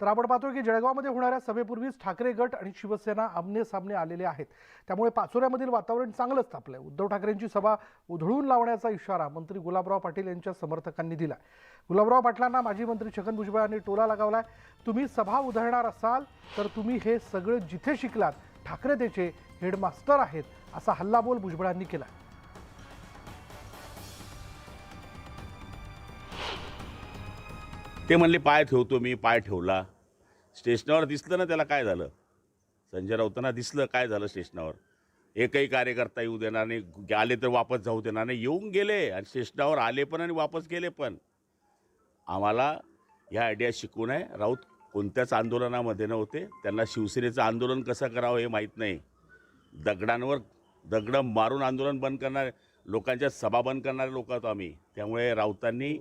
तर आपण पाहतोय की जळगावमध्ये होणाऱ्या सभेपूर्वीच ठाकरे गट आणि शिवसेना आमने सामने आलेले आहेत. त्यामुळे पाचोऱ्यामधील वातावरण चांगलंच तापलंय. उद्धव ठाकरेंची सभा उधळून लावण्याचा इशारा मंत्री गुलाबराव पाटील यांच्या समर्थकांनी दिला गुलाबराव पाटलांना माजी मंत्री छगन भुजबळ यांनी टोला लगावलाय. तुम्ही सभा उधळणार असाल तर तुम्ही हे सगळं जिथे शिकलात ठाकरे त्याचे हेडमास्टर आहेत असा हल्लाबोल भुजबळांनी केला ते म्हणले पाय ठेवतो मी पाय ठेवला. स्टेशनावर दिसलं ना त्याला काय झालं? संजय राऊतांना दिसलं काय झालं स्टेशनावर? एकही कार्यकर्ता येऊ देणार नाही आले तर वापस जाऊ देणार नाही येऊन गेले आणि स्टेशनावर आले पण आणि वापस गेले पण. आम्हाला ह्या आयडिया शिकून आहे राऊत कोणत्याच आंदोलनामध्ये नव्हते. त्यांना शिवसेनेचं आंदोलन कसं करावं हे माहीत नाही. दगडांवर दगडं मारून आंदोलन बंद करणारे लोकांच्या सभा बंद करणारे लोक आहोत आम्ही. त्यामुळे राऊतांनी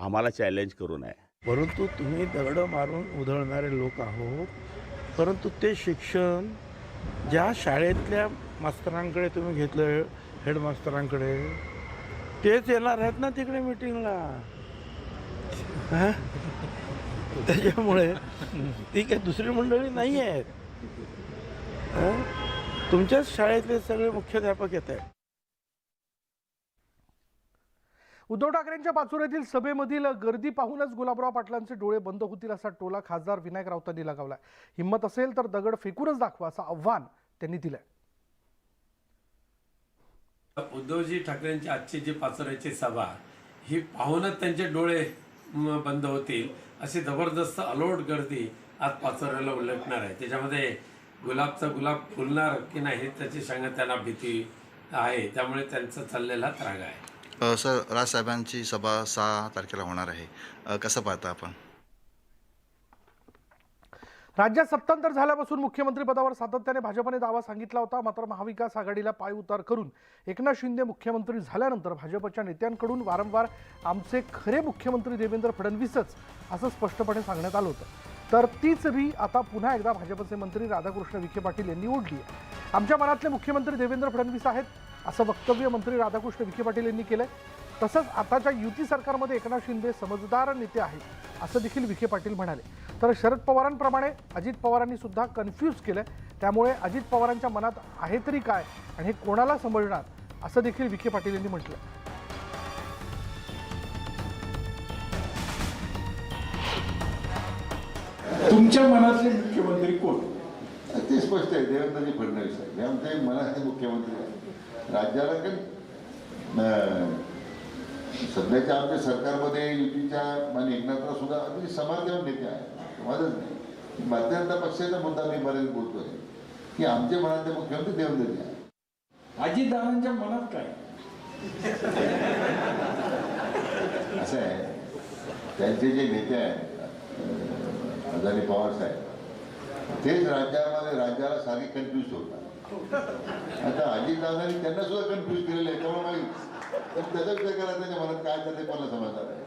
आम्हाला चॅलेंज करून आहे परंतु तुम्ही दगड मारून उधळणारे लोक आहोत. परंतु ते शिक्षण ज्या शाळेतल्या मास्तरांकडे तुम्ही घेतलं हेडमास्तरांकडे तेच येणार आहेत ना तिकडे मिटिंगला त्याच्यामुळे ती काही दुसरी मंडळी नाही आहेत तुमच्याच शाळेतले सगळे मुख्याध्यापक येत आहेत. उद्धव ठाकरेंच्या पाचोऱ्यातील सभेमधील गर्दी पाहूनच गुलाबराव पाटलांचे डोळे बंद होतील असा टोला खासदार विनायक राऊतांनी लगावला हिंमत असेल तर दगड फेकूनच दाखवा असं आव्हान त्यांनी दिलंय. उद्धवजी ठाकरेंची आजची जी पाचोऱ्याची सभा ही पाहूनच त्यांचे डोळे बंद होतील अशी जबरदस्त अलोट गर्दी आज पाचोऱ्याला उलटणार आहे. त्याच्यामध्ये गुलाबचा गुलाब फुलणार की नाही त्याची सांगा त्यांना भीती आहे. त्यामुळे त्यांचा चाललेला त्राग आहे. सर राजसाहेबांची सभा सहा तारखेला होणार आहे. कसं पाहता आपण? राज्यात सत्तांतर झाल्यापासून मुख्यमंत्री पदावर सातत्याने भाजपने दावा सांगितला होता. मात्र महाविकास आघाडीला पायउतार करून एकनाथ शिंदे मुख्यमंत्री झाल्यानंतर भाजपच्या नेत्यांकडून वारंवार आमचे खरे मुख्यमंत्री देवेंद्र फडणवीसच असं स्पष्टपणे सांगण्यात आलं होतं. तर तीच री आता पुन्हा एकदा भाजपचे मंत्री राधाकृष्ण विखे पाटील यांनी ओढली आहे. आमच्या मनातले मुख्यमंत्री देवेंद्र फडणवीस आहेत. असं वक्तव्य मंत्री राधाकृष्ण विखे पाटील यांनी केलंय. तसंच आताच्या युती सरकारमध्ये एकनाथ शिंदे समजदार नेते आहेत असं देखील विखे पाटील म्हणाले. तर शरद पवारांप्रमाणे अजित पवारांनी सुद्धा कन्फ्यूज केलं त्यामुळे अजित पवारांच्या मनात आहे तरी काय आणि हे कोणाला समजणार असं देखील विखे पाटील यांनी म्हटलं तुमच्या मनातले मुख्यमंत्री कोण? ते स्पष्ट आहे? देवेंद्रजी फडणवीस आहे हे आमचे मनाचे मुख्यमंत्री आहे राज्याला काही सध्याच्या आमच्या सरकारमध्ये युतीच्या आणि एकनाथराव सुद्धा अगदी समाजदेव नेते आहे समाजच नाही. भारतीय जनता पक्षाचा मुद्दा मी बरेच बोलतोय. की आमचे मनातले मुख्यमंत्री देवेंद्रजी आहे अजितदादांच्या मनात काय? असं आहे. त्यांचे जे नेते आहेत अदानी पवार साहेब तेच राज्यामध्ये राज्याला सारे कन्फ्युज होतात. आता अजितदादांनी त्यांना सुद्धा कन्फ्युज केलेलं आहे त्यामुळे माहीत. तर त्याचा विचार करा त्याच्या मनात काय चाललंय मला समजणार आहे.